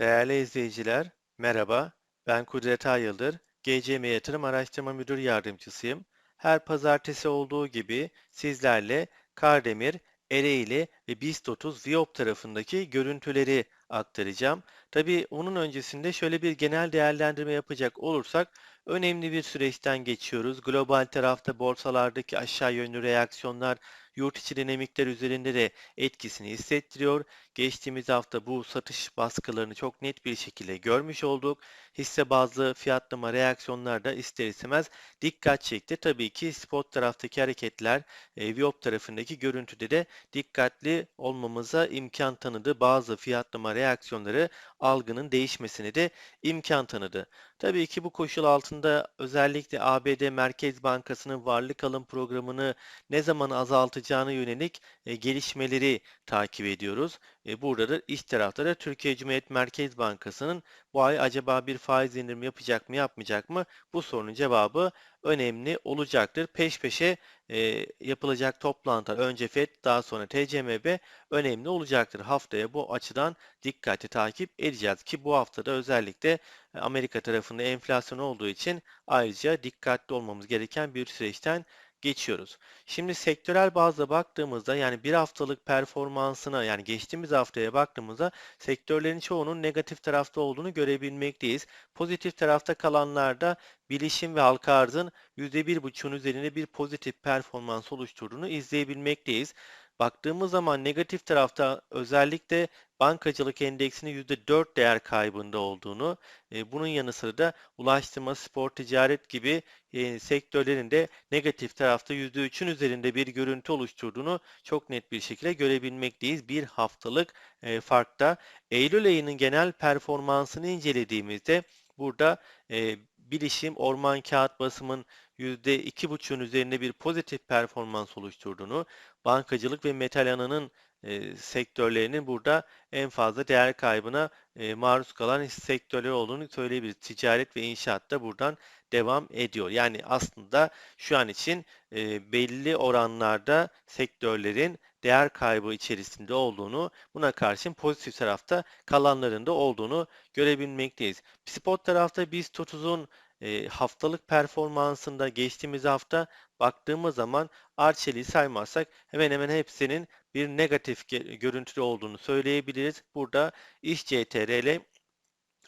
Değerli izleyiciler, merhaba. Ben Kudret Ayıldır, GCM Yatırım Araştırma Müdür Yardımcısıyım. Her pazartesi olduğu gibi sizlerle Kardemir, Ereğli ve BIST 30 Viyop tarafındaki görüntüleri aktaracağım. Tabii onun öncesinde şöyle bir genel değerlendirme yapacak olursak önemli bir süreçten geçiyoruz. Global tarafta borsalardaki aşağı yönlü reaksiyonlar yurt içi dinamikler üzerinde de etkisini hissettiriyor. Geçtiğimiz hafta bu satış baskılarını çok net bir şekilde görmüş olduk. Hisse bazlı fiyatlama reaksiyonlar da ister istemez dikkat çekti. Tabii ki spot taraftaki hareketler e, Viop tarafındaki görüntüde de dikkatli olmamıza imkan tanıdı. Bazı fiyatlama reaksiyonları algının değişmesine de imkan tanıdı. Tabii ki bu koşul altında özellikle ABD Merkez Bankası'nın varlık alım programını ne zaman azaltacağına yönelik e, gelişmeleri takip ediyoruz. E, burada da iç tarafta da Türkiye Cumhuriyet Merkez Bankası'nın bu ay acaba bir faiz indirimi yapacak mı yapmayacak mı? Bu sorunun cevabı önemli olacaktır. Peş peşe e, yapılacak toplantılar önce FED daha sonra TCMB önemli olacaktır. Haftaya bu açıdan dikkatli takip edeceğiz ki bu haftada özellikle Amerika tarafında enflasyon olduğu için ayrıca dikkatli olmamız gereken bir süreçten geçiyoruz. Şimdi sektörel bazda baktığımızda yani bir haftalık performansına yani geçtiğimiz haftaya baktığımızda sektörlerin çoğunun negatif tarafta olduğunu görebilmekteyiz. Pozitif tarafta kalanlarda bilişim ve halka arzın %1,5'un üzerinde bir pozitif performans oluşturduğunu izleyebilmekteyiz. Baktığımız zaman negatif tarafta özellikle bankacılık endeksinin %4 değer kaybında olduğunu, e, bunun yanı sıra da ulaştırma, spor, ticaret gibi e, sektörlerin de negatif tarafta %3'ün üzerinde bir görüntü oluşturduğunu çok net bir şekilde görebilmekteyiz. Bir haftalık e, farkta. Eylül ayının genel performansını incelediğimizde burada bilişim, orman kağıt basımın %2,5'un üzerinde bir pozitif performans oluşturduğunu, bankacılık ve metal yanının e, sektörlerinin burada en fazla değer kaybına e, maruz kalan sektörler olduğunu söyleyebiliriz. Ticaret ve inşaat da buradan devam ediyor. Yani aslında şu an için e, belli oranlarda sektörlerin değer kaybı içerisinde olduğunu, buna karşın pozitif tarafta kalanların da olduğunu görebilmekteyiz. Spot tarafta BIST 30'un haftalık performansında geçtiğimiz hafta baktığımız zaman Arçelik'i saymazsak hemen hemen hepsinin bir negatif görüntülü olduğunu söyleyebiliriz. Burada İş CTRL,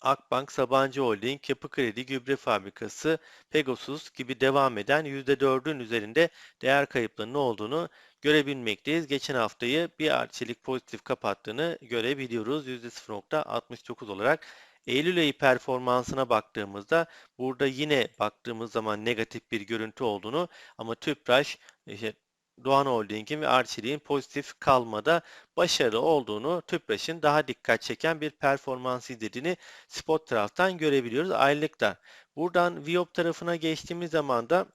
Akbank, Sabancı Holding, Yapı Kredi, Gübre Fabrikası, Pegasus gibi devam eden %4'ün üzerinde değer kayıplarının olduğunu görebilmekteyiz. Geçen haftayı bir arçelik pozitif kapattığını görebiliyoruz. %0.69 olarak Eylül ayı performansına baktığımızda burada yine baktığımız zaman negatif bir görüntü olduğunu ama Tüpraş, işte Doğan Holding'in ve Arçelik'in pozitif kalmada başarılı olduğunu, Tüpraş'ın daha dikkat çeken bir performans izlediğini spot taraftan görebiliyoruz aylıkta. Buradan Viop tarafına geçtiğimiz zaman da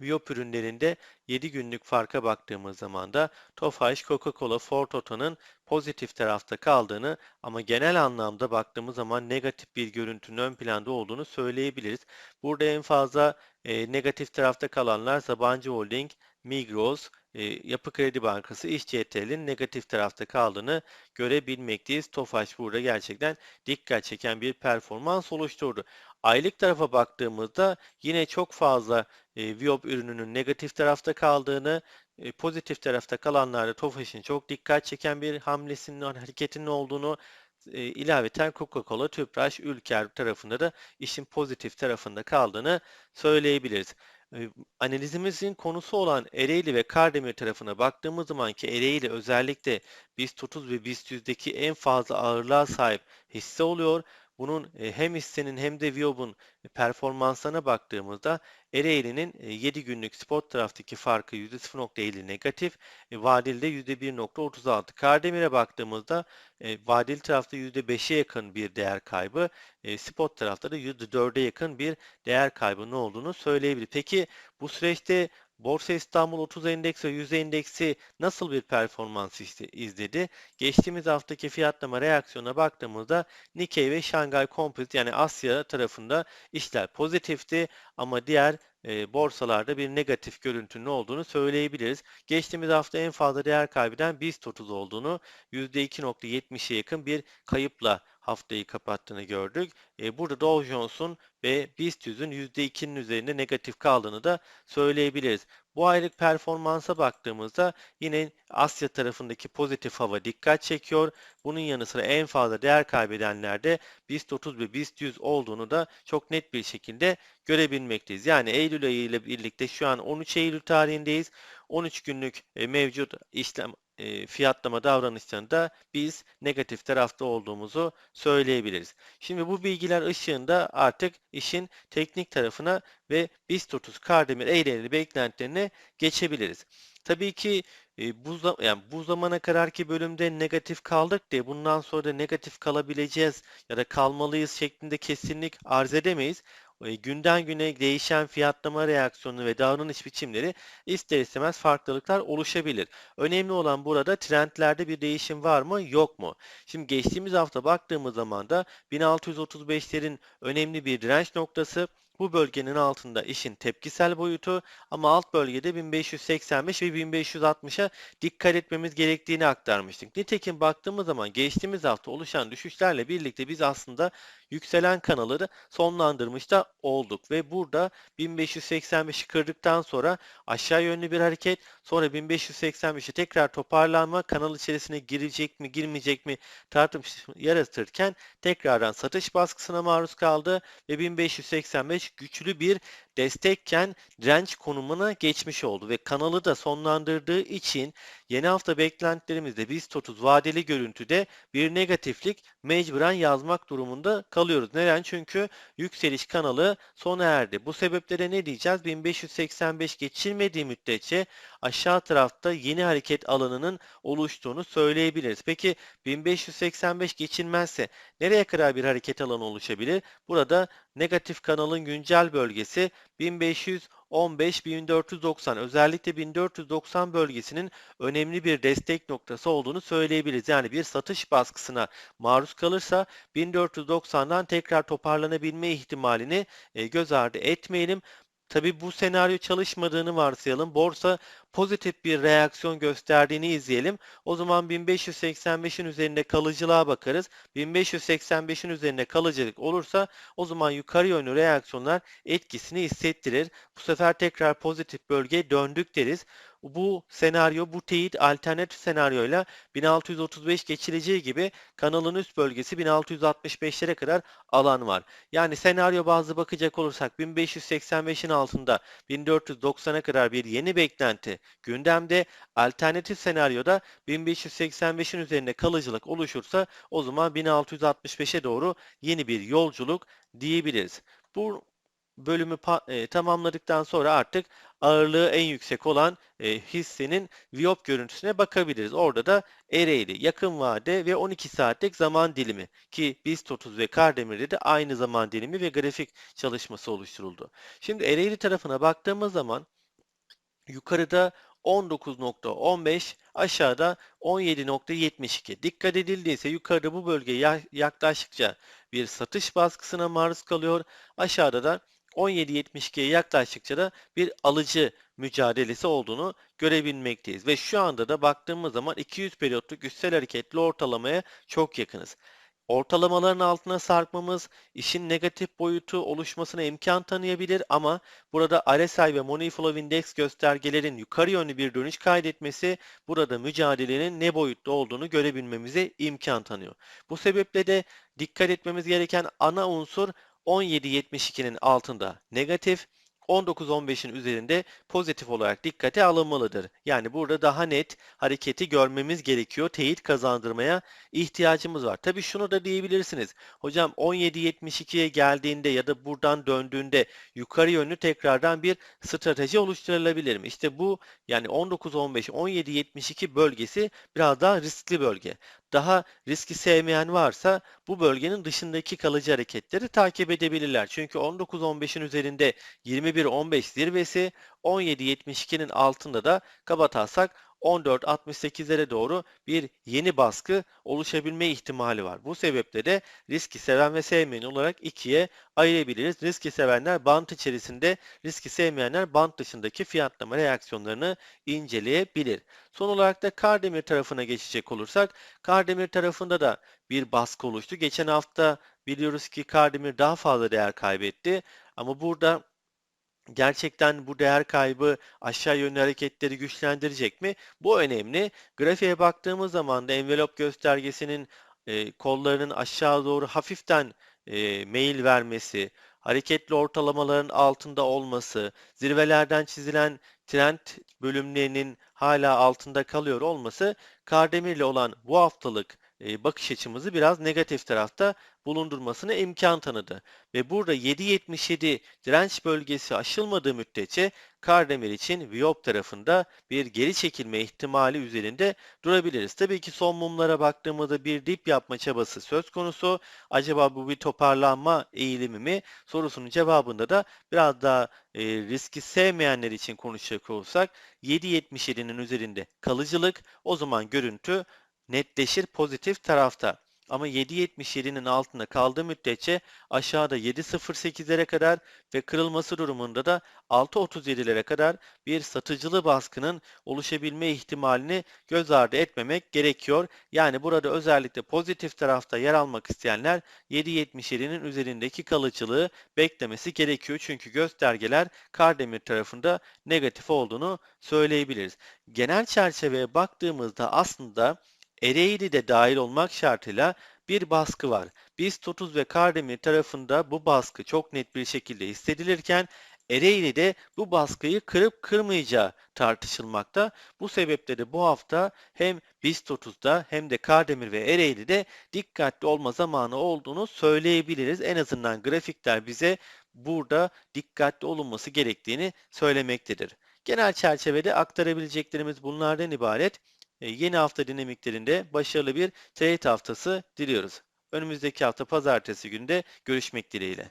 Viyop ürünlerinde 7 günlük farka baktığımız zaman da Tofaş, Coca-Cola, Ford Oto'nun pozitif tarafta kaldığını ama genel anlamda baktığımız zaman negatif bir görüntünün ön planda olduğunu söyleyebiliriz. Burada en fazla e, negatif tarafta kalanlar Sabancı Holding, Migros, e, Yapı Kredi Bankası, İş CTL'in negatif tarafta kaldığını görebilmekteyiz. Tofaş burada gerçekten dikkat çeken bir performans oluşturdu. Aylık tarafa baktığımızda yine çok fazla e, Viop ürününün negatif tarafta kaldığını, e, pozitif tarafta kalanlarda Tofaş'ın çok dikkat çeken bir hamlesinin, hareketinin olduğunu, e, ilaveten Coca-Cola, Tüpraş, Ülker tarafında da işin pozitif tarafında kaldığını söyleyebiliriz. E, analizimizin konusu olan Ereğli ve Kardemir tarafına baktığımız zaman ki Ereğli özellikle BIST 30 ve BIST 100'deki en fazla ağırlığa sahip hisse oluyor. Bunun e, hem hissenin hem de Viob'un performanslarına baktığımızda Ereğli'nin 7 e, günlük spot taraftaki farkı %0.50 negatif, e, vadilde %1.36. Kardemir'e baktığımızda vadeli tarafta %5'e yakın bir değer kaybı, spot tarafta da %4'e yakın bir değer kaybının olduğunu söyleyebilir. Peki bu süreçte Borsa İstanbul 30 Endeks ve 100 Endeksi nasıl bir performans izledi? Geçtiğimiz haftaki fiyatlama reaksiyona baktığımızda Nikkei ve Şangay Composite yani Asya tarafında işler pozitifti ama diğer e, borsalarda bir negatif görüntünün olduğunu söyleyebiliriz. Geçtiğimiz hafta en fazla değer kaybeden BIST 30 olduğunu, %2.70'e yakın bir kayıpla haftayı kapattığını gördük. E, burada Dow Jones'un ve BIST 100'ün %2'nin üzerinde negatif kaldığını da söyleyebiliriz. Bu aylık performansa baktığımızda yine Asya tarafındaki pozitif hava dikkat çekiyor. Bunun yanı sıra en fazla değer kaybedenlerde BIST 30 ve BIST 100 olduğunu da çok net bir şekilde görebilmekteyiz. Yani Eylül ayı ile birlikte şu an 13 Eylül tarihindeyiz. 13 günlük e, mevcut işlem e, fiyatlama davranışlarında biz negatif tarafta olduğumuzu söyleyebiliriz. Şimdi bu bilgiler ışığında artık işin teknik tarafına ve BIST 30 Kardemir eğreli beklentilerine geçebiliriz. Tabii ki e, bu, yani bu zamana kadarki bölümde negatif kaldık diye bundan sonra da negatif kalabileceğiz ya da kalmalıyız şeklinde kesinlik arz edemeyiz. E, günden güne değişen fiyatlama reaksiyonu ve davranış biçimleri ister istemez farklılıklar oluşabilir. Önemli olan burada trendlerde bir değişim var mı yok mu? Şimdi geçtiğimiz hafta baktığımız zaman da 1635'lerin önemli bir direnç noktası bu bölgenin altında işin tepkisel boyutu ama alt bölgede 1585 ve 1560'a dikkat etmemiz gerektiğini aktarmıştık. Nitekim baktığımız zaman geçtiğimiz hafta oluşan düşüşlerle birlikte biz aslında yükselen kanalı sonlandırmış da olduk. Ve burada 1585'i kırdıktan sonra aşağı yönlü bir hareket sonra 1585'i tekrar toparlanma kanal içerisine girecek mi girmeyecek mi tartışma yaratırken tekrardan satış baskısına maruz kaldı ve 1585 güçlü bir destekken direnç konumuna geçmiş oldu ve kanalı da sonlandırdığı için yeni hafta beklentilerimizde BIST 30 vadeli görüntüde bir negatiflik mecburen yazmak durumunda kalıyoruz. Neden? Çünkü yükseliş kanalı sona erdi. Bu sebeplere ne diyeceğiz? 1585 geçilmediği müddetçe aşağı tarafta yeni hareket alanının oluştuğunu söyleyebiliriz. Peki 1585 geçilmezse nereye kadar bir hareket alanı oluşabilir? Burada negatif kanalın güncel bölgesi 1515-1490 özellikle 1490 bölgesinin önemli bir destek noktası olduğunu söyleyebiliriz. Yani bir satış baskısına maruz kalırsa 1490'dan tekrar toparlanabilme ihtimalini e, göz ardı etmeyelim. Tabi bu senaryo çalışmadığını varsayalım. Borsa pozitif bir reaksiyon gösterdiğini izleyelim. O zaman 1585'in üzerinde kalıcılığa bakarız. 1585'in üzerinde kalıcılık olursa o zaman yukarı yönlü reaksiyonlar etkisini hissettirir. Bu sefer tekrar pozitif bölgeye döndük deriz bu senaryo, bu teyit alternatif senaryoyla 1635 geçileceği gibi kanalın üst bölgesi 1665'lere kadar alan var. Yani senaryo bazlı bakacak olursak 1585'in altında 1490'a kadar bir yeni beklenti gündemde. Alternatif senaryoda 1585'in üzerinde kalıcılık oluşursa o zaman 1665'e doğru yeni bir yolculuk diyebiliriz. Bu bölümü e, tamamladıktan sonra artık ağırlığı en yüksek olan e, hissenin Viop görüntüsüne bakabiliriz. Orada da Ereğli, yakın vade ve 12 saatlik zaman dilimi ki BIST 30 ve Kardemir'de de aynı zaman dilimi ve grafik çalışması oluşturuldu. Şimdi Ereğli tarafına baktığımız zaman yukarıda 19.15 aşağıda 17.72. Dikkat edildiyse yukarıda bu bölgeye yaklaştıkça bir satış baskısına maruz kalıyor. Aşağıda da 17.72'ye yaklaştıkça da bir alıcı mücadelesi olduğunu görebilmekteyiz. Ve şu anda da baktığımız zaman 200 periyotluk güçsel hareketli ortalamaya çok yakınız. Ortalamaların altına sarkmamız işin negatif boyutu oluşmasına imkan tanıyabilir ama burada RSI ve Money Flow Index göstergelerin yukarı yönlü bir dönüş kaydetmesi burada mücadelenin ne boyutta olduğunu görebilmemize imkan tanıyor. Bu sebeple de dikkat etmemiz gereken ana unsur 17.72'nin altında negatif, 19-15'in üzerinde pozitif olarak dikkate alınmalıdır. Yani burada daha net hareketi görmemiz gerekiyor. Teyit kazandırmaya ihtiyacımız var. Tabi şunu da diyebilirsiniz. Hocam 17.72'ye geldiğinde ya da buradan döndüğünde yukarı yönlü tekrardan bir strateji oluşturulabilir mi? İşte bu yani 19-15, 17-72 bölgesi biraz daha riskli bölge daha riski sevmeyen varsa bu bölgenin dışındaki kalıcı hareketleri takip edebilirler. Çünkü 19-15'in üzerinde 21-15 zirvesi 17-72'nin altında da kabataslak 14.68'lere doğru bir yeni baskı oluşabilme ihtimali var. Bu sebeple de riski seven ve sevmeyen olarak ikiye ayırabiliriz. Riski sevenler bant içerisinde, riski sevmeyenler bant dışındaki fiyatlama reaksiyonlarını inceleyebilir. Son olarak da Kardemir tarafına geçecek olursak, Kardemir tarafında da bir baskı oluştu. Geçen hafta biliyoruz ki Kardemir daha fazla değer kaybetti. Ama burada gerçekten bu değer kaybı aşağı yönlü hareketleri güçlendirecek mi? Bu önemli. Grafiğe baktığımız zaman da envelop göstergesinin e, kollarının aşağı doğru hafiften e, meyil vermesi, hareketli ortalamaların altında olması, zirvelerden çizilen trend bölümlerinin hala altında kalıyor olması Kardemir'le olan bu haftalık bakış açımızı biraz negatif tarafta bulundurmasına imkan tanıdı. Ve burada 7.77 direnç bölgesi aşılmadığı müddetçe Kardemir için Viyop tarafında bir geri çekilme ihtimali üzerinde durabiliriz. Tabii ki son mumlara baktığımızda bir dip yapma çabası söz konusu. Acaba bu bir toparlanma eğilimi mi? Sorusunun cevabında da biraz daha e, riski sevmeyenler için konuşacak olursak 7.77'nin üzerinde kalıcılık o zaman görüntü netleşir pozitif tarafta. Ama 7.77'nin altında kaldığı müddetçe aşağıda 7.08'lere kadar ve kırılması durumunda da 6.37'lere kadar bir satıcılı baskının oluşabilme ihtimalini göz ardı etmemek gerekiyor. Yani burada özellikle pozitif tarafta yer almak isteyenler 7.77'nin üzerindeki kalıcılığı beklemesi gerekiyor. Çünkü göstergeler Kardemir tarafında negatif olduğunu söyleyebiliriz. Genel çerçeveye baktığımızda aslında Ereğli de dahil olmak şartıyla bir baskı var. BIST 30 ve Kardemir tarafında bu baskı çok net bir şekilde hissedilirken Ereğli de bu baskıyı kırıp kırmayacağı tartışılmakta. Bu sebeple de bu hafta hem BIST 30'da hem de Kardemir ve Ereğli'de dikkatli olma zamanı olduğunu söyleyebiliriz. En azından grafikler bize burada dikkatli olunması gerektiğini söylemektedir. Genel çerçevede aktarabileceklerimiz bunlardan ibaret. E, yeni hafta dinamiklerinde başarılı bir trade haftası diliyoruz. Önümüzdeki hafta pazartesi günde görüşmek dileğiyle.